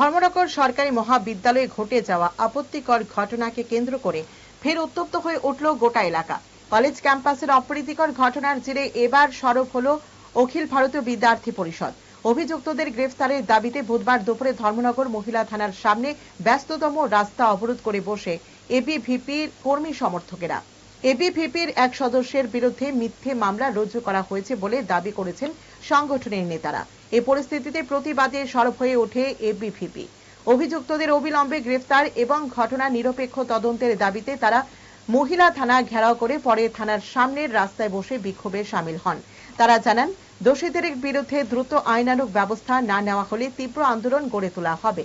ধর্মনগর সরকারি মহাবিদ্যালয়ে ঘটে যাওয়া আপত্তিকর ঘটনাকে কেন্দ্র করে ফের উত্তপ্ত হয়ে উঠল গোটা এলাকা। কলেজ ক্যাম্পাসের অপ্রীতিকর ঘটনার জেরে এবার সরব হল অখিল ভারতীয় বিদ্যার্থী পরিষদ। অভিযুক্তদের গ্রেফতারের দাবিতে বুধবার দুপুরে ধর্মনগর মহিলা থানার সামনে ব্যস্ততম রাস্তা অবরোধ করে বসে এবিভিপির কর্মী সমর্থকেরা। এবিভিপির এক সদস্যের বিরুদ্ধে মিথ্যে মামলা রুজু করা হয়েছে বলে দাবি করেছেন সংগঠনের নেতারা। এ পরিস্থিতিতে প্রতিবাদে সরব হয়ে ওঠে এবিভিপি অভিযুক্তদের অবিলম্বে গ্রেফতার এবং ঘটনা নিরপেক্ষ তদন্তের দাবিতে তারা মহিলা থানা ঘেরাও করে পরে থানার সামনের রাস্তায় বসে বিক্ষোভে সামিল হন। তারা জানান, দোষীদের বিরুদ্ধে দ্রুত আইনানুগ ব্যবস্থা না নেওয়া হলে তীব্র আন্দোলন গড়ে তোলা হবে।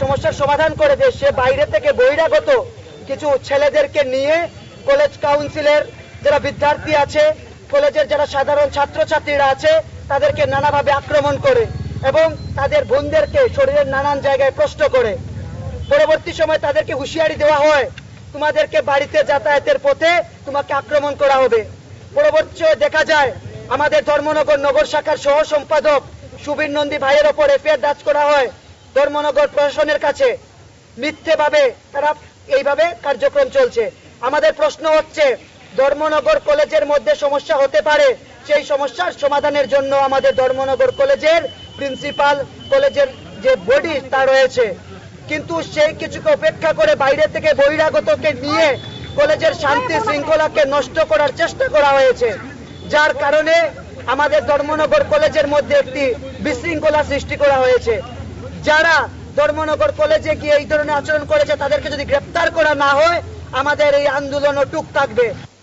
সমস্যার সমাধান করে সে বাইরে থেকে বহিরাগত কিছু ছেলেদেরকে নিয়ে কলেজ কাউন্সিলের যারা বিদ্যার্থী আছে কলেজের যারা সাধারণ ছাত্রছাত্রীরা আছে, তাদেরকে নানাভাবে আক্রমণ করে এবং তাদের বোনদেরকে শরীরের নানান জায়গায় প্রশ্ন করে। পরবর্তী সময় তাদেরকে হুঁশিয়ারি দেওয়া হয়, তোমাদেরকে বাড়িতে যাতায়াতের পথে তোমাকে আক্রমণ করা হবে। পরবর্তী দেখা যায়, আমাদের ধর্মনগর নগর শাখার সহ সম্পাদক সুবীর নন্দী ভাইয়ের ওপর এফআইআর দাজ করা হয় ধর্মনগর প্রশাসনের কাছে। মিথ্যেভাবে তারা এইভাবে কার্যক্রম চলছে। আমাদের প্রশ্ন হচ্ছে, ধর্মনগর কলেজের মধ্যে সমস্যা হতে পারে, সেই সমস্যার সমাধানের জন্য আমাদের ধর্মনগর কলেজের প্রিন্সিপাল কলেজের যে বডি তা রয়েছে। কিন্তু সেই কিছুকে উপেক্ষা করে বাইরে থেকে বহিরাগতকে নিয়ে কলেজের শান্তি শৃঙ্খলাকে নষ্ট করার চেষ্টা করা হয়েছে। যার কারণে আমাদের ধর্মনগর কলেজের মধ্যে একটি বিশৃঙ্খলা সৃষ্টি করা হয়েছে। যারা ধর্মনগর কলেজে গিয়ে এই ধরনের আচরণ করেছে, তাদেরকে যদি গ্রেপ্তার করা না হয়, আমাদের এই আন্দোলন টুক থাকবে।